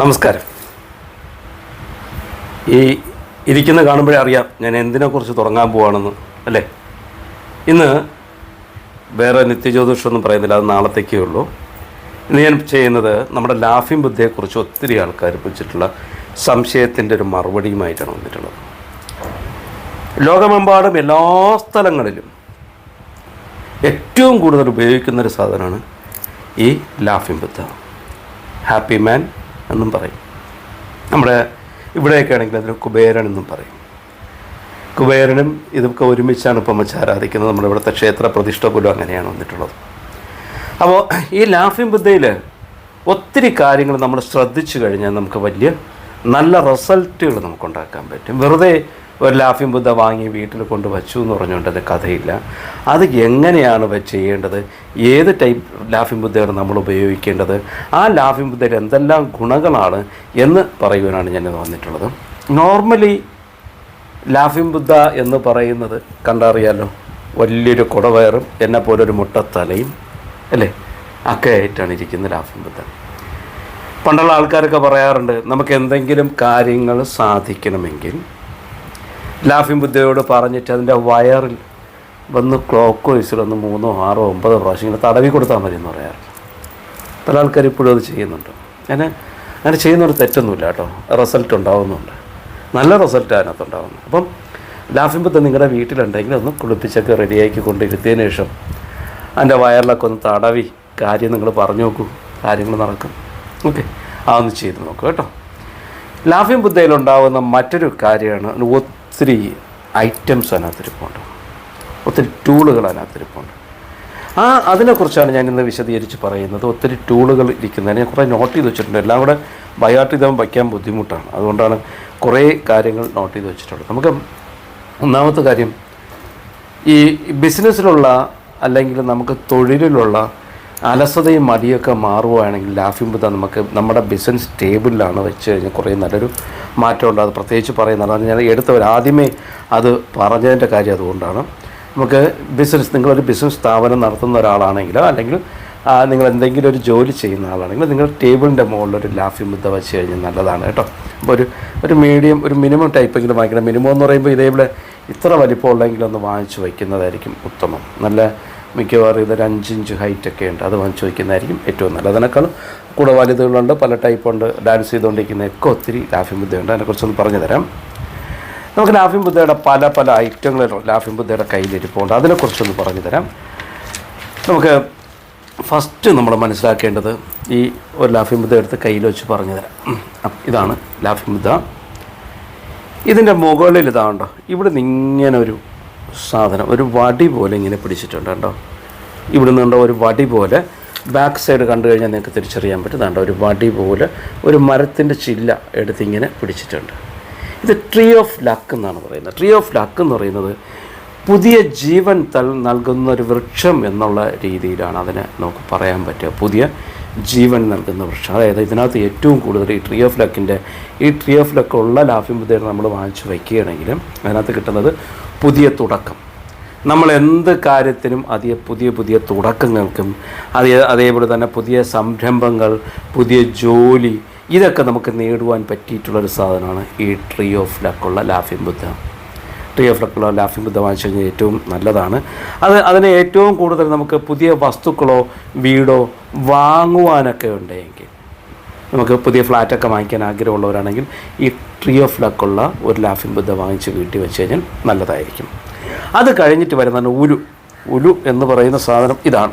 നമസ്കാരം. ഈ ഇരിക്കുന്ന കാണുമ്പോഴേ അറിയാം ഞാൻ എന്തിനെക്കുറിച്ച് തുടങ്ങാൻ പോവാണെന്ന് അല്ലേ? ഇന്ന് വേറെ നിത്യജ്യോതിഷമൊന്നും പറയുന്നില്ല അത് നാളത്തേക്കേ ഉള്ളൂ. ഇന്ന് ഞാൻ ചെയ്യുന്നത് നമ്മുടെ ലാഫിംഗ് ബുദ്ധിയെക്കുറിച്ച് ഒത്തിരി ആൾക്കാർ വെച്ചിട്ടുള്ള സംശയത്തിന്റെ ഒരു മറുപടിയുമായിട്ടാണ് വന്നിട്ടുള്ളത്. ലോകമെമ്പാടും എല്ലാ സ്ഥലങ്ങളിലും ഏറ്റവും കൂടുതൽ ഉപയോഗിക്കുന്ന ഒരു സാധനമാണ് ഈ ലാഫിംഗ് ബുദ്ധ. ഹാപ്പി മാൻ എന്നും പറയും. നമ്മുടെ ഇവിടെയൊക്കെ ആണെങ്കിൽ അതിന് കുബേരൻ എന്നും പറയും. കുബേരനും ഇതൊക്കെ ഒരുമിച്ചാണ് ഇപ്പം വെച്ച് ആരാധിക്കുന്നത്. നമ്മുടെ ഇവിടുത്തെ ക്ഷേത്ര പ്രതിഷ്ഠ പോലും അങ്ങനെയാണ് വന്നിട്ടുള്ളത്. അപ്പോൾ ഈ ലാഫിംഗ് ബുദ്ധയിൽ ഒത്തിരി കാര്യങ്ങൾ നമ്മൾ ശ്രദ്ധിച്ചു കഴിഞ്ഞാൽ നമുക്ക് വലിയ നല്ല റിസൾട്ടുകൾ നമുക്കുണ്ടാക്കാൻ പറ്റും. വെറുതെ ഒരു ലാഫിംഗ് ബുദ്ധ വാങ്ങി വീട്ടിൽ കൊണ്ട് വച്ചു എന്ന് പറഞ്ഞുകൊണ്ട് അത് കഥയില്ല. അത് എങ്ങനെയാണ് ചെയ്യേണ്ടത്? ഏത് ടൈപ്പ് ലാഫിംഗ് ബുദ്ധയാണ് നമ്മൾ ഉപയോഗിക്കേണ്ടത്? ആ ലാഫിംഗ് ബുദ്ധയിൽ എന്തെല്ലാം ഗുണങ്ങളാണ് എന്ന് പറയുവാനാണ് ഞാൻ വന്നിട്ടുള്ളത്. നോർമലി ലാഫിംഗ് ബുദ്ധ എന്ന് പറയുന്നത് കണ്ടറിയാലോ? വലിയൊരു കുടവയറും എന്നെ പോലൊരു മുട്ടത്തലയും അല്ലേ? ഒക്കെ ആയിട്ടാണ് ഇരിക്കുന്ന ലാഫിംഗ് ബുദ്ധ. പണ്ടുള്ള ആൾക്കാരൊക്കെ പറയാറുണ്ട് നമുക്ക് എന്തെങ്കിലും കാര്യങ്ങൾ സാധിക്കണമെങ്കിൽ ലാഫിംഗ് ബുദ്ധയോട് പറഞ്ഞിട്ട് അതിന്റെ വയറിൽ വന്ന് ക്ലോക്ക് വൈസിലൊന്ന് മൂന്നോ ആറോ ഒമ്പതോ പ്രാവശ്യം ഇങ്ങനെ തടവി കൊടുത്താൽ മതി എന്ന് പറയാറുണ്ട് പല ആൾക്കാർ ഇപ്പോഴും അത് ചെയ്യുന്നുണ്ട്. അങ്ങനെ അങ്ങനെ ചെയ്യുന്നൊരു തെറ്റൊന്നുമില്ല കേട്ടോ. റിസൾട്ട് ഉണ്ടാവുന്നുണ്ട്. നല്ല റിസൾട്ട് അതിനകത്ത് ഉണ്ടാവുന്നു അപ്പം ലാഫിംഗ് ബുദ്ധ നിങ്ങളുടെ വീട്ടിലുണ്ടെങ്കിൽ ഒന്ന് കുളിപ്പിച്ചൊക്കെ റെഡിയാക്കി കൊണ്ടിരുത്തിയതിനു ശേഷം അതിന്റെ വയറിലൊക്കെ ഒന്ന് തടവി കാര്യം നിങ്ങൾ പറഞ്ഞു നോക്കൂ. കാര്യങ്ങൾ നടക്കും. ഓക്കെ. അതൊന്ന് ചെയ്ത് നോക്കൂ കേട്ടോ. ലാഫിംഗ് ബുദ്ധയിലുണ്ടാകുന്ന മറ്റൊരു കാര്യമാണ്. ഒത്തിരി ഐറ്റംസ് അതിനകത്തിരിപ്പുണ്ട് ഒത്തിരി ടൂളുകൾ അതിനകത്തിരിപ്പുണ്ട് ആ അതിനെക്കുറിച്ചാണ് ഞാൻ ഇന്ന് വിശദീകരിച്ച് പറയുന്നത്. ഒത്തിരി ടൂളുകൾ ഇരിക്കുന്നതിന് കുറേ നോട്ട് ചെയ്ത് വെച്ചിട്ടുണ്ട്. എല്ലാം കൂടെ ബയോട്ട് ചെയ്താൽ വയ്ക്കാൻ ബുദ്ധിമുട്ടാണ്. അതുകൊണ്ടാണ് കുറേ കാര്യങ്ങൾ നോട്ട് ചെയ്ത് വെച്ചിട്ടുള്ളത് നമുക്ക് ഒന്നാമത്തെ കാര്യം ഈ ബിസിനസ്സിലുള്ള അല്ലെങ്കിൽ നമുക്ക് തൊഴിലിലുള്ള അലസതയും മടിയൊക്കെ മാറുകയാണെങ്കിൽ ലാഫിംഗ് ബുദ്ധ നമുക്ക് നമ്മുടെ ബിസിനസ് ടേബിളിലാണ് വെച്ച് കഴിഞ്ഞാൽ കുറേ നല്ലൊരു മാറ്റമുണ്ട്. അത് പ്രത്യേകിച്ച് പറയുന്നത് അതാണ് ഞാൻ എടുത്തവർ ആദ്യമേ അത് പറഞ്ഞതിന്റെ കാര്യം അതുകൊണ്ടാണ്. നമുക്ക് ബിസിനസ് നിങ്ങളൊരു ബിസിനസ് സ്ഥാപനം നടത്തുന്ന ഒരാളാണെങ്കിലോ അല്ലെങ്കിൽ നിങ്ങൾ എന്തെങ്കിലും ഒരു ജോലി ചെയ്യുന്ന ആളാണെങ്കിൽ നിങ്ങൾ ടേബിളിന്റെ മുകളിലൊരു ലാഫിംഗ് ബുദ്ധ വെച്ച് കഴിഞ്ഞാൽ നല്ലതാണ് കേട്ടോ. അപ്പോൾ ഒരു ഒരു മീഡിയം ഒരു മിനിമം ടൈപ്പെങ്കിലും വാങ്ങിക്കണം. മിനിമം എന്ന് പറയുമ്പോൾ ഇതേപോലെ ഇത്ര വലിപ്പമുള്ളെങ്കിലും ഒന്ന് വാങ്ങിച്ച് വയ്ക്കുന്നതായിരിക്കും ഉത്തമം. നല്ല മിക്കവാറും ഇതൊരു അഞ്ചിഞ്ച് ഹൈറ്റൊക്കെ ഉണ്ട്. അത് വാങ്ങിച്ച് വയ്ക്കുന്നതായിരിക്കും ഏറ്റവും നല്ലത്. അതിനേക്കാളും കൂടെ വലുതുകളുണ്ട്. പല ടൈപ്പുണ്ട് ഡാൻസ് ചെയ്തുകൊണ്ടിരിക്കുന്നതൊക്കെ ഒത്തിരി ലാഫിംഗ് ബുദ്ധയുണ്ട്. അതിനെക്കുറിച്ചൊന്ന് പറഞ്ഞു തരാം. നമുക്ക് ലാഫിംഗ് ബുദ്ധയുടെ പല പല ഐറ്റങ്ങൾ ലാഫിംഗ് ബുദ്ധയുടെ കയ്യിലിരിപ്പുണ്ട് അതിനെക്കുറിച്ചൊന്ന് പറഞ്ഞു തരാം. നമുക്ക് ഫസ്റ്റ് നമ്മൾ മനസ്സിലാക്കേണ്ടത് ഈ ഒരു ലാഫിംഗ് ബുദ്ധ എടുത്ത് കയ്യിൽ വെച്ച് പറഞ്ഞു തരാം. ഇതാണ് ലാഫിംഗ് ബുദ്ധ. ഇതിന്റെ മുകളിൽ ഇതാണ്ടോ ഇവിടെ നിന്ന് ഇങ്ങനെ ഒരു സാധനം. ഒരു വടി പോലെ ഇങ്ങനെ പിടിച്ചിട്ടുണ്ട് കേട്ടോ ഇവിടെ നിന്നുണ്ടോ ഒരു വടി പോലെ ബാക്ക് സൈഡ് കണ്ടു കഴിഞ്ഞാൽ നിങ്ങൾക്ക് തിരിച്ചറിയാൻ പറ്റും. കണ്ടോ ഒരു വടി പോലെ ഒരു മരത്തിന്റെ ചില്ല എടുത്ത് ഇങ്ങനെ പിടിച്ചിട്ടുണ്ട്. ഇത് ട്രീ ഓഫ് ലക്ക് എന്നാണ് പറയുന്നത്. ട്രീ ഓഫ് ലക്ക് എന്ന് പറയുന്നത് പുതിയ ജീവൻ തൽ നൽകുന്ന ഒരു വൃക്ഷം എന്നുള്ള രീതിയിലാണ് അതിനെ നമുക്ക് പറയാൻ പറ്റുക. പുതിയ ജീവൻ നൽകുന്ന വൃക്ഷം. അതായത് ഇതിനകത്ത് ഏറ്റവും കൂടുതൽ ഈ ട്രീ ഓഫ് ലക്കിന്റെ ഈ ട്രീ ഓഫ് ലക്ക് ഉള്ള ലാഫിംഗ് ബുദ്ധയെ നമ്മൾ വാങ്ങിച്ച് വയ്ക്കുകയാണെങ്കിൽ അതിനകത്ത് കിട്ടുന്നത് പുതിയ തുടക്കം. നമ്മൾ എന്ത് കാര്യത്തിനും അതേ പുതിയ പുതിയ തുടക്കങ്ങൾക്കും അതേ അതേപോലെ തന്നെ പുതിയ സംരംഭങ്ങൾ പുതിയ ജോലി ഇതൊക്കെ നമുക്ക് നേടുവാൻ പറ്റിയിട്ടുള്ളൊരു സാധനമാണ് ഈ ട്രീ ഓഫ് ലക്കുള്ള ലാഫിംഗ് ബുദ്ധ ട്രീ ഓഫ് ലക്കുള്ള ലാഫിംഗ് ബുദ്ധ വാങ്ങിച്ചു കഴിഞ്ഞാൽ ഏറ്റവും നല്ലതാണ്. അത് അതിന് ഏറ്റവും കൂടുതൽ നമുക്ക് പുതിയ വസ്തുക്കളോ വീടോ വാങ്ങുവാനൊക്കെ ഉണ്ടെങ്കിൽ നമുക്ക് പുതിയ ഫ്ലാറ്റൊക്കെ വാങ്ങിക്കാൻ ആഗ്രഹമുള്ളവരാണെങ്കിൽ ഈ ട്രീ ഓഫ് ലക്കുള്ള ഒരു ലാഫിൻ ബുദ്ധ വാങ്ങിച്ച് വീട്ടിൽ വെച്ച് കഴിഞ്ഞാൽ നല്ലതായിരിക്കും. അത് കഴിഞ്ഞിട്ട് വരുന്നതാണ് ഉലു ഉലു എന്ന് പറയുന്ന സാധനം ഇതാണ്.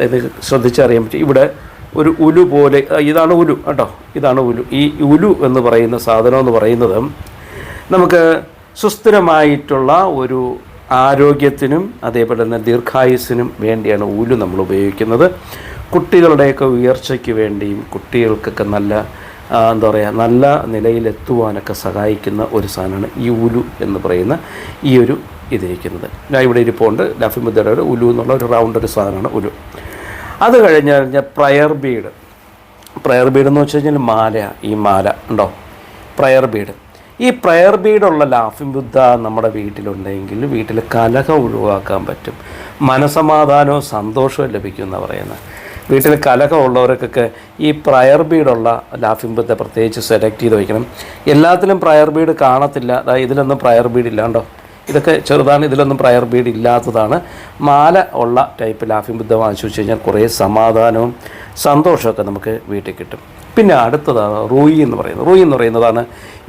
ഇത് ശ്രദ്ധിച്ചറിയാൻ പറ്റും. ഇവിടെ ഒരു ഉലു പോലെ ഇതാണ് ഉലു കേട്ടോ. ഇതാണ് ഉലു. ഈ ഉലു എന്ന് പറയുന്ന സാധനം എന്ന് പറയുന്നത് നമുക്ക് സുസ്ഥിരമായിട്ടുള്ള ഒരു ആരോഗ്യത്തിനും അതേപോലെ തന്നെ ദീർഘായുസിനും വേണ്ടിയാണ് ഉലു നമ്മൾ ഉപയോഗിക്കുന്നത്. കുട്ടികളുടെയൊക്കെ ഉയർച്ചയ്ക്ക് വേണ്ടിയും കുട്ടികൾക്കൊക്കെ നല്ല എന്താ പറയുക നല്ല നിലയിലെത്തുവാനൊക്കെ സഹായിക്കുന്ന ഒരു സാധനമാണ് ഈ ഉലു എന്ന് പറയുന്ന ഈ ഒരു ഇതിരിക്കുന്നത്. ഞാൻ ഇവിടെ ഇരിപ്പുണ്ട്. ലാഫി മുദ്രയുടെ ഒരു ഉലു എന്നുള്ള ഒരു റൗണ്ട് ഒരു സാധനമാണ് ഉലു. അത് കഴിഞ്ഞ് കഴിഞ്ഞാൽ പ്രയർ ബീഡ് പ്രയർ ബീഡ് എന്ന് വെച്ച് കഴിഞ്ഞാൽ മാല ഈ മാല ഉണ്ടോ? പ്രയർ ബീഡ് ഈ പ്രയർ ബീഡുള്ള ലാഫി ബുദ്ധ നമ്മുടെ വീട്ടിലുണ്ടെങ്കിൽ വീട്ടിൽ കലഹ ഒഴിവാക്കാൻ പറ്റും. മനസമാധാനവും സന്തോഷവും ലഭിക്കും എന്ന് പറയുന്നത്. വീട്ടിൽ കലഹമുള്ളവർക്കൊക്കെ ഈ പ്രയർ ബീഡുള്ള ലാഫിംഗ് ബുദ്ധ പ്രത്യേകിച്ച് സെലക്ട് ചെയ്ത് വയ്ക്കണം എല്ലാത്തിലും പ്രയർ ബീഡ് കാണത്തില്ല. അതായത് ഇതിലൊന്നും പ്രയർ ബീഡ് ഇല്ലാണ്ടോ ഇതൊക്കെ ചെറുതാണ് ഇതിലൊന്നും പ്രയർ ബീഡ് ഇല്ലാത്തതാണ്. മാല ഉള്ള ടൈപ്പ് ലാഫിംഗ് ബുദ്ധ വാങ്ങിച്ചു വെച്ച് കഴിഞ്ഞാൽ കുറേ സമാധാനവും സന്തോഷമൊക്കെ നമുക്ക് വീട്ടിൽ കിട്ടും. പിന്നെ അടുത്തതാണ് റൂയി എന്ന് പറയുന്നത്. റൂയി എന്ന് പറയുന്നതാണ്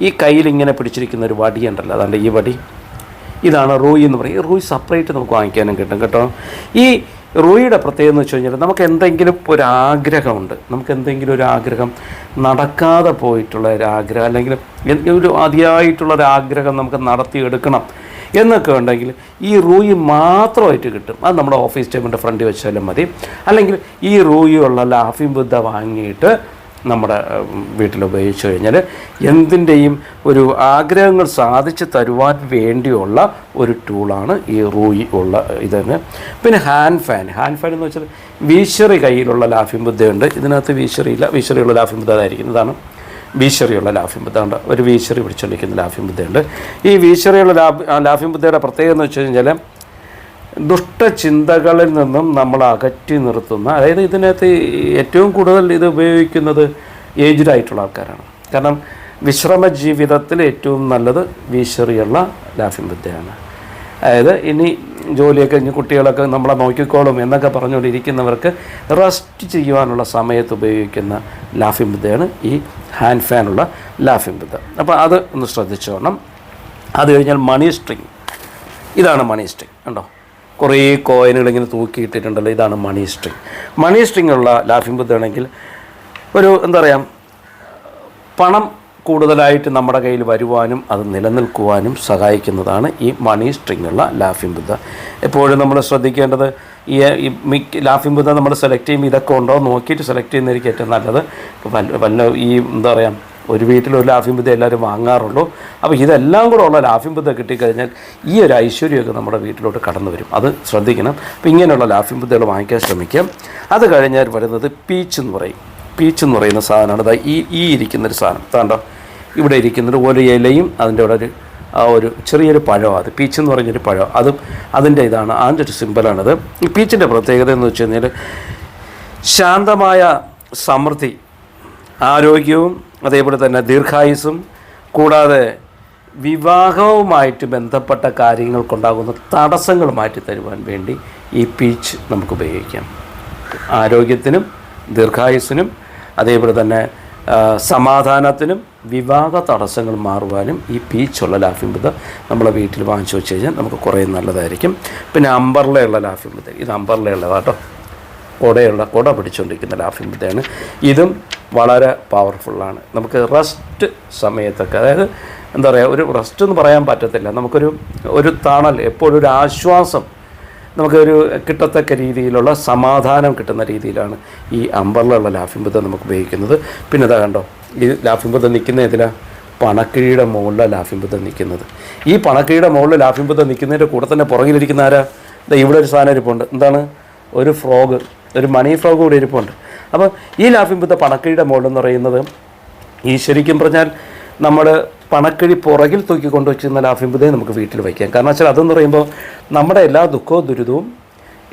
ഈ കയ്യിൽ ഇങ്ങനെ പിടിച്ചിരിക്കുന്ന ഒരു വടി ഉണ്ടല്ലോ അതാണ്ട് ഈ വടി? ഇതാണ് റൂയി എന്ന് പറയും. ഈ റൂയി സെപ്പറേറ്റ് നമുക്ക് വാങ്ങിക്കാനും കിട്ടും കേട്ടോ. ഈ റൂയിയുടെ പ്രത്യേകത എന്ന് വെച്ച് കഴിഞ്ഞാൽ നമുക്ക് എന്തെങ്കിലും ഒരു ആഗ്രഹമുണ്ട് നമുക്ക് എന്തെങ്കിലും ഒരു ആഗ്രഹം നടക്കാതെ പോയിട്ടുള്ള ഒരു ആഗ്രഹം അല്ലെങ്കിൽ ഒരു അതിയായിട്ടുള്ള ഒരു ആഗ്രഹം നമുക്ക് നടത്തിയെടുക്കണം എന്നൊക്കെ ഉണ്ടെങ്കിൽ ഈ റൂയി മാത്രമായിട്ട് കിട്ടും. അത് നമ്മുടെ ഓഫീസ് ടൈമിന്റെ ഫ്രണ്ടിൽ വെച്ചാലും മതി. അല്ലെങ്കിൽ ഈ റൂയിയുള്ള ലാഫിംഗ് ബുദ്ധ വാങ്ങിയിട്ട് നമ്മുടെ വീട്ടിൽ ഉപയോഗിച്ചു കഴിഞ്ഞാൽ എന്തിന്റെയും ഒരു ആഗ്രഹങ്ങൾ സാധിച്ചു തരുവാൻ വേണ്ടിയുള്ള ഒരു ടൂളാണ് ഈ റൂയി ഉള്ള ഇതെന്ന്. പിന്നെ ഹാൻഡ് ഫാൻ. ഹാൻഡ് ഫാൻ എന്ന് വെച്ചാൽ വീശറി കയ്യിലുള്ള ലാഫിംഗ് ബുദ്ധയുണ്ട് ഇതിനകത്ത് വീശറിയില്ല. വീശറിയുള്ള ലാഫിംഗ് ബുദ്ധ അതായിരിക്കും. ഇതാണ് വീശറിയുള്ള ലാഫിംഗ് ബുദ്ധ ഉണ്ട് ഒരു വീശറി പിടിച്ചുകൊണ്ടിരിക്കുന്ന ലാഫിംഗ് ബുദ്ധയുണ്ട് ഈ വീശറിയുള്ള ലാഫ് ലാഫിംഗ് ബുദ്ധയുടെ പ്രത്യേകത എന്ന് വെച്ച് കഴിഞ്ഞാൽ ദുഷ്ടചിന്തകളിൽ നിന്നും നമ്മൾ അകറ്റി നിർത്തുന്ന അതായത് ഇതിനകത്ത് ഏറ്റവും കൂടുതൽ ഇത് ഉപയോഗിക്കുന്നത് ഏജ്ഡ് ആയിട്ടുള്ള ആൾക്കാരാണ്. കാരണം വിശ്രമ ജീവിതത്തിൽ ഏറ്റവും നല്ലത് വീശറിയുള്ള ലാഫിംഗ് വിദ്യയാണ്. അതായത് ഇനി ജോലിയൊക്കെ കഴിഞ്ഞ് കുട്ടികളൊക്കെ നമ്മളെ നോക്കിക്കോളും എന്നൊക്കെ പറഞ്ഞുകൊണ്ടിരിക്കുന്നവർക്ക് റെസ്റ്റ് ചെയ്യുവാനുള്ള സമയത്ത് ഉപയോഗിക്കുന്ന ലാഫിംഗ് വിദ്യയാണ് ഈ ഹാൻഡ് ഫാനുള്ള ലാഫിംഗ് വിദ്യ. അപ്പോൾ അത് ഒന്ന് ശ്രദ്ധിച്ചോണം. അത് കഴിഞ്ഞാൽ മണി സ്ട്രിങ്. ഇതാണ് മണി സ്ട്രിങ്. കണ്ടോ? കുറേ കോയിനുകൾ ഇങ്ങനെ തൂക്കിയിട്ടിട്ടുണ്ടല്ലോ ഇതാണ് മണി സ്ട്രിങ് മണി സ്ട്രിങ് ഉള്ള ലാഫിംഗ് ബുദ്ധ ആണെങ്കിൽ ഒരു എന്താ പറയുക പണം കൂടുതലായിട്ട് നമ്മുടെ കയ്യിൽ വരുവാനും അത് നിലനിൽക്കുവാനും സഹായിക്കുന്നതാണ് ഈ മണി സ്ട്രിങ് ഉള്ള ലാഫിംഗ് ബുദ്ധ. എപ്പോഴും നമ്മൾ ശ്രദ്ധിക്കേണ്ടത് ഈ മിക്ക ലാഫിംഗ് ബുദ്ധ നമ്മൾ സെലക്ട് ചെയ്യുമ്പോൾ ഇതൊക്കെ ഉണ്ടോ നോക്കിയിട്ട് സെലക്ട് ചെയ്യുന്നതായിരിക്കും ഏറ്റവും നല്ലത്. വല്ല ഈ എന്താ പറയുക ഒരു വീട്ടിൽ ഒരു ലാഫിംഗ് ബുദ്ധ എല്ലാവരും വാങ്ങാറുള്ളൂ അപ്പോൾ ഇതെല്ലാം കൂടെ ഉള്ള ലാഫിംഗ് ബുദ്ധ കിട്ടിക്കഴിഞ്ഞാൽ ഈ ഒരു ഐശ്വര്യമൊക്കെ നമ്മുടെ വീട്ടിലോട്ട് കടന്നു വരും. അത് ശ്രദ്ധിക്കണം. അപ്പോൾ ഇങ്ങനെയുള്ള ലാഫിംഗ് ബുദ്ധകൾ വാങ്ങിക്കാൻ ശ്രമിക്കാം. അത് കഴിഞ്ഞാൽ വരുന്നത് പീച്ച് എന്ന് പറയും. പീച്ച് എന്ന് പറയുന്ന സാധനമാണ്. ഈ ഈ ഇരിക്കുന്നൊരു സാധനം. താണ്ടോ ഇവിടെ ഇരിക്കുന്നൊരു ഒരു ഇലയും അതിന്റെ അവിടെ ഒരു ഒരു ചെറിയൊരു പഴമാണ് അത്. പീച്ച് എന്ന് പറഞ്ഞൊരു പഴം. അതും അതിന്റെ ഇതാണ്. അതിന്റെ ഒരു സിമ്പലാണത് ഈ പീച്ചിന്റെ പ്രത്യേകത എന്ന് വെച്ച് കഴിഞ്ഞാൽ ശാന്തമായ സമൃദ്ധി ആരോഗ്യവും അതേപോലെ തന്നെ ദീർഘായുസും കൂടാതെ വിവാഹവുമായിട്ട് ബന്ധപ്പെട്ട കാര്യങ്ങൾക്കുണ്ടാകുന്ന തടസ്സങ്ങൾ മാറ്റി തരുവാൻ വേണ്ടി ഈ പീച്ച് നമുക്ക് ഉപയോഗിക്കാം. ആരോഗ്യത്തിനും ദീർഘായുസിനും അതേപോലെ തന്നെ സമാധാനത്തിനും വിവാഹ തടസ്സങ്ങൾ മാറുവാനും ഈ പീച്ചുള്ള ലാഫിംഗ് ബുദ്ധ നമ്മളെ വീട്ടിൽ വാങ്ങിച്ചു വെച്ച് കഴിഞ്ഞാൽ നമുക്ക് കുറേ നല്ലതായിരിക്കും. പിന്നെ അമ്പർലയുള്ള ലാഫിംഗ് ബുദ്ധ ഇത് അമ്പർലയുള്ളതാട്ടോ കുടയുള്ള കുട പിടിച്ചുകൊണ്ടിരിക്കുന്ന ലാഫിംഗ് ബുദ്ധയാണ് ഇതും വളരെ പവർഫുള്ളാണ് നമുക്ക് റെസ്റ്റ് സമയത്തൊക്കെ അതായത് എന്താ പറയുക ഒരു റെസ്റ്റ് എന്ന് പറയാൻ പറ്റത്തില്ല. നമുക്കൊരു ഒരു തണൽ എപ്പോഴും ഒരു ആശ്വാസം നമുക്കൊരു കിട്ടത്തക്ക രീതിയിലുള്ള സമാധാനം കിട്ടുന്ന രീതിയിലാണ് ഈ അമ്പറിലുള്ള ലാഫിംഗ് ബുദ്ധ നമുക്ക് ഉപയോഗിക്കുന്നത്. പിന്നെ ഇതാ കണ്ടോ ഈ ലാഫിംഗ് ബുദ്ധ നിൽക്കുന്ന ഇതിലാണ് പണക്കിഴിയുടെ മുകളിലാണ് ലാഫിംഗ് ബുദ്ധ നിൽക്കുന്നത്. ഈ പണക്കിഴിയുടെ മുകളിൽ ലാഫിംഗ് ബുദ്ധ നിൽക്കുന്നതിന്റെ കൂടെ തന്നെ പുറകിലിരിക്കുന്ന ആരാ? ഇവിടെ ഒരു സാധനം ഇരിപ്പുണ്ട്. എന്താണ്? ഒരു ഫ്രോഗ് ഒരു മണി ഫ്ലോ കൂടി ഇരിപ്പുണ്ട്. അപ്പോൾ ഈ ലാഫിംഗ് ബുദ്ധ പണക്കിഴിയുടെ മോഡൽ എന്ന് പറയുന്നത് ഈ ശരിക്കും പറഞ്ഞാൽ നമ്മൾ പണക്കിഴി പുറകിൽ തൂക്കിക്കൊണ്ട് വെച്ചിരുന്ന ലാഫിംഗ് ബുദ്ധയെ നമുക്ക് വീട്ടിൽ വയ്ക്കാം. കാരണം വെച്ചാൽ അതെന്ന് പറയുമ്പോൾ നമ്മുടെ എല്ലാ ദുഃഖവും ദുരിതവും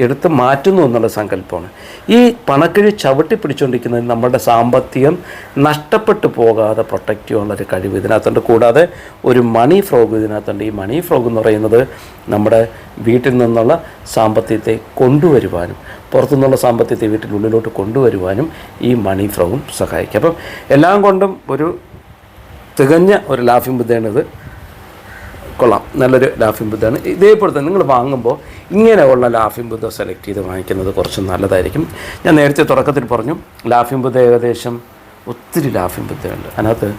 എടുത്ത് മാറ്റുന്നു എന്നുള്ള സങ്കല്പമാണ്. ഈ പണക്കിഴി ചവിട്ടി പിടിച്ചുകൊണ്ടിരിക്കുന്നത് നമ്മുടെ സാമ്പത്തികം നഷ്ടപ്പെട്ടു പോകാതെ പ്രൊട്ടക്റ്റ് ചെയ്യാനുള്ളൊരു കഴിവ്. ഇതിനകത്തുണ്ട്. കൂടാതെ ഒരു മണി ഫ്രോഗ് ഇതിനകത്തുണ്ട്. ഈ മണി ഫ്രോഗ് എന്ന് പറയുന്നത് നമ്മുടെ വീട്ടിൽ നിന്നുള്ള സാമ്പത്തികത്തെ കൊണ്ടുവരുവാനും പുറത്തുനിന്നുള്ള സാമ്പത്തികത്തെ വീട്ടിനുള്ളിലോട്ട് കൊണ്ടുവരുവാനും ഈ മണി ഫ്രോഗും സഹായിക്കും. അപ്പം എല്ലാം കൊണ്ടും ഒരു തികഞ്ഞ ഒരു ലാഫിംഗ് ബുദ്ധയാണ് ഇത് കൊള്ളാം. നല്ലൊരു ലാഫിംഗ് ബുദ്ധാണ് ഇതേപോലെ തന്നെ നിങ്ങൾ വാങ്ങുമ്പോൾ ഇങ്ങനെയുള്ള ലാഫിംഗ് ബുദ്ധ സെലക്ട് ചെയ്ത് വാങ്ങിക്കുന്നത് കുറച്ച് നല്ലതായിരിക്കും. ഞാൻ നേരത്തെ തുടക്കത്തിൽ പറഞ്ഞു ലാഫിംഗ് ബുദ്ധ ഏകദേശം ഒത്തിരി ലാഫിംഗ് ബുദ്ധയുണ്ട്. അതിനകത്ത്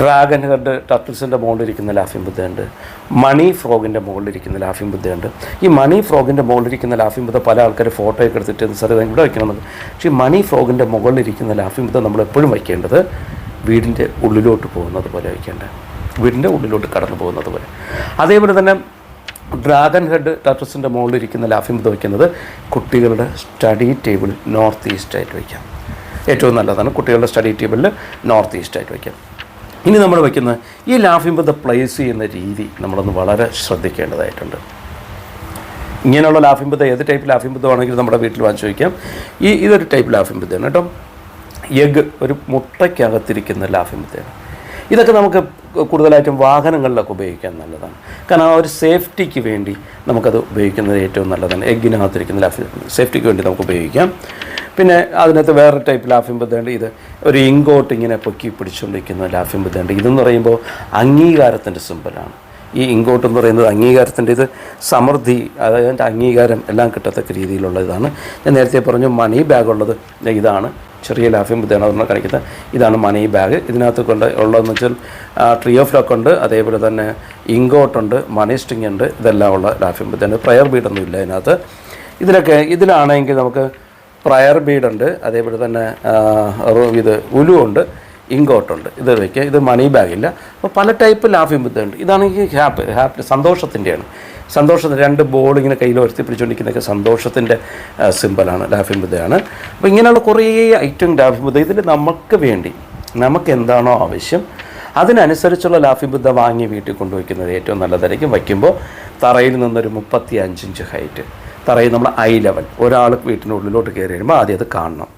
ഡ്രാഗൺ ഹെഡ് ടർട്ടിൽസിന്റെ മുകളിലിരിക്കുന്ന ലാഫിംഗ് ബുദ്ധയുണ്ട്. മണി ഫ്രോഗിന്റെ മുകളിലിരിക്കുന്ന ലാഫിംഗ് ബുദ്ധയുണ്ട്. ഈ മണി ഫ്രോഗിന്റെ മുകളിലിരിക്കുന്ന ലാഫിംഗ് ബുദ്ധ പല ആൾക്കാർ ഫോട്ടോ ഒക്കെ എടുത്തിട്ട് സാർ ഇത് ഇവിടെ വയ്ക്കണമെന്ന്. പക്ഷേ മണി ഫ്രോഗിന്റെ മുകളിലിരിക്കുന്ന ലാഫിംഗ് ബുദ്ധ നമ്മൾ എപ്പോഴും വയ്ക്കേണ്ടത് വീടിന്റെ ഉള്ളിലോട്ട് പോകുന്നത് പോലെ വയ്ക്കേണ്ടത്. വീടിന്റെ ഉള്ളിലോട്ട് കടന്നു പോകുന്നത് പോലെ. അതേപോലെ തന്നെ ഡ്രാഗൺ ഹെഡ് ടാറ്റസിന്റെ മുകളിലിരിക്കുന്ന ലാഫിംഗ് ബുദ്ധ വയ്ക്കുന്നത് കുട്ടികളുടെ സ്റ്റഡി ടേബിൾ നോർത്ത് ഈസ്റ്റ് ആയിട്ട് വയ്ക്കാം. ഏറ്റവും നല്ലതാണ് കുട്ടികളുടെ സ്റ്റഡി ടേബിളിൽ നോർത്ത് ഈസ്റ്റ് ആയിട്ട് വയ്ക്കാം. ഇനി നമ്മൾ വയ്ക്കുന്ന ഈ ലാഫിംഗ് ബുദ്ധ പ്ലേസ് ചെയ്യുന്ന രീതി നമ്മളൊന്ന് വളരെ ശ്രദ്ധിക്കേണ്ടതായിട്ടുണ്ട്. ഇങ്ങനെയുള്ള ലാഫിംഗ് ബുദ്ധ ഏത് ടൈപ്പ് ലാഫിംഗ് ബുദ്ധമാണെങ്കിലും നമ്മുടെ വീട്ടിൽ വാങ്ങിച്ചു വയ്ക്കാം. ഈ ഇതൊരു ടൈപ്പ് ലാഫിംഗ് ബുദ്ധയാണ് കേട്ടോ. എഗ് ഒരു മുട്ടയ്ക്കകത്തിരിക്കുന്ന ലാഫിംഗ് ബുദ്ധയാണ്. ഇതൊക്കെ നമുക്ക് കൂടുതലായിട്ടും വാഹനങ്ങളിലൊക്കെ ഉപയോഗിക്കാൻ നല്ലതാണ്. കാരണം ആ ഒരു സേഫ്റ്റിക്ക് വേണ്ടി നമുക്കത് ഉപയോഗിക്കുന്നത് ഏറ്റവും നല്ലതാണ്. എഗ്ഗിനകത്തിരിക്കുന്ന ലാഫി സേഫ്റ്റിക്ക് വേണ്ടി നമുക്ക് ഉപയോഗിക്കാം. പിന്നെ അതിനകത്ത് വേറെ ടൈപ്പ് ലാഫിം ബുദ്ധയുണ്ട് ഇത് ഒരു ഇങ്കോട്ട് ഇങ്ങനെ പൊക്കി പിടിച്ചുകൊണ്ടിരിക്കുന്ന ലാഫിം ബുദ്ധയുണ്ട് ഇതെന്ന് പറയുമ്പോൾ അംഗീകാരത്തിന്റെ സിമ്പലാണ് ഈ ഇങ്കോട്ട് എന്ന് പറയുന്നത് അംഗീകാരത്തിന്റെ ഇത് സമൃദ്ധി അതായത് അംഗീകാരം എല്ലാം കിട്ടത്തക്ക രീതിയിലുള്ള ഇതാണ്. ഞാൻ നേരത്തെ പറഞ്ഞു മണി ബാഗ് ഉള്ളത്. ഇതാണ്. ചെറിയ ലാഫിയും ബുദ്ധയാണ് അതൊന്നും കാണിക്കുന്നത്. ഇതാണ് മണി ബാഗ് ഇതിനകത്ത് കൊണ്ട് ഉള്ളതെന്ന് വെച്ചാൽ ട്രീ ഓഫ് ലോക്ക് ഉണ്ട്. അതേപോലെ തന്നെ ഇങ്കോട്ടുണ്ട് മണി സ്റ്റിങ് ഉണ്ട്. ഇതെല്ലാം ഉള്ള ലാഫിയും ബുദ്ധയാണ്. പ്രയർ ബീഡൊന്നും ഇല്ല ഇതിനകത്ത്. ഇതിലൊക്കെ ഇതിലാണെങ്കിൽ നമുക്ക് പ്രയർ ബീഡുണ്ട് അതേപോലെ തന്നെ ഇത് ഉലുവുണ്ട്. ഇങ്കോട്ടുണ്ട് ഇത് വയ്ക്കുക ഇത് മണി ബാഗില്ല അപ്പോൾ പല ടൈപ്പ് ലാഫിംഗ് ബുദ്ധുണ്ട് ഇതാണെങ്കിൽ ഹാപ്പ് ഹാപ്പി സന്തോഷത്തിന്റെയാണ് സന്തോഷത്തിന്റെ രണ്ട് ബോൾ ഇങ്ങനെ കയ്യിൽ ഉയർത്തി പിടിച്ചുകൊണ്ടിരിക്കുന്നതൊക്കെ സന്തോഷത്തിന്റെ സിമ്പിളാണ് ലാഫിംഗ് ബുദ്ധയാണ് അപ്പോൾ ഇങ്ങനെയുള്ള കുറേ ഐറ്റം ലാഫിംഗ് ബുദ്ധ ഇതിൽ നമുക്ക് വേണ്ടി നമുക്ക് എന്താണോ ആവശ്യം അതിനനുസരിച്ചുള്ള ലാഫി ബുദ്ധ വാങ്ങി വീട്ടിൽ കൊണ്ടുവയ്ക്കുന്നത് ഏറ്റവും നല്ലതായിരിക്കും. വയ്ക്കുമ്പോൾ തറയിൽ നിന്നൊരു മുപ്പത്തി അഞ്ചിഞ്ച് ഹൈറ്റ് തറയിൽ നമ്മൾ ഐ ലെവൽ ഒരാൾ വീട്ടിനുള്ളിലോട്ട് കയറി വരുമ്പോൾ ആദ്യം അത് കാണണം.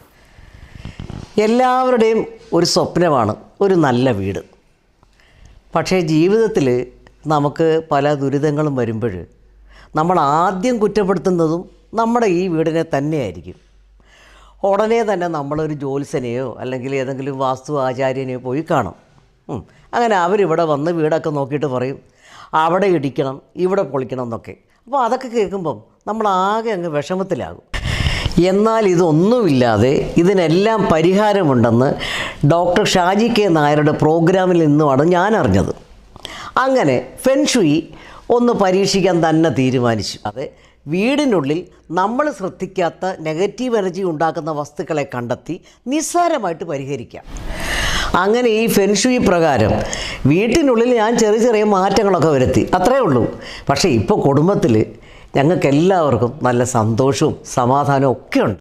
എല്ലാവരുടെയും ഒരു സ്വപ്നമാണ് ഒരു നല്ല വീട്. പക്ഷേ ജീവിതത്തിൽ നമുക്ക് പല ദുരിതങ്ങളും വരുമ്പോൾ നമ്മൾ ആദ്യം കുറ്റപ്പെടുത്തുന്നതും നമ്മുടെ ഈ വീടിനെ തന്നെയായിരിക്കും. ഉടനെ തന്നെ നമ്മളൊരു ജ്യോത്സ്യനെയോ അല്ലെങ്കിൽ ഏതെങ്കിലും വാസ്തു ആചാര്യനെയോ പോയി കാണും. അങ്ങനെ അവരിവിടെ വന്ന് വീടൊക്കെ നോക്കിയിട്ട് പറയും അവിടെ ഇടിക്കണം ഇവിടെ പൊളിക്കണം എന്നൊക്കെ. അപ്പോൾ അതൊക്കെ കേൾക്കുമ്പം നമ്മൾ ആകെ അങ്ങ് വിഷമത്തിലാകും. എന്നാൽ ഇതൊന്നുമില്ലാതെ ഇതിനെല്ലാം പരിഹാരമുണ്ടെന്ന് ഡോക്ടർ ഷാജി കെ നായരുടെ പ്രോഗ്രാമിൽ നിന്നുമാണ് ഞാൻ അറിഞ്ഞത് അങ്ങനെ ഫെൻഷുയി ഒന്ന് പരീക്ഷിക്കാൻ തന്നെ തീരുമാനിച്ചു. അതെ വീടിനുള്ളിൽ നമ്മൾ ശ്രദ്ധിക്കാത്ത നെഗറ്റീവ് എനർജി ഉണ്ടാക്കുന്ന വസ്തുക്കളെ കണ്ടെത്തി നിസ്സാരമായിട്ട് പരിഹരിക്കാം. അങ്ങനെ ഈ ഫെൻഷുയി പ്രകാരം വീട്ടിനുള്ളിൽ ഞാൻ ചെറിയ ചെറിയ മാറ്റങ്ങളൊക്കെ വരുത്തി. അത്രേ ഉള്ളൂ. പക്ഷേ ഇപ്പോൾ കുടുംബത്തിൽ ഞങ്ങൾക്ക് എല്ലാവർക്കും നല്ല സന്തോഷവും സമാധാനവും ഒക്കെ ഉണ്ട്.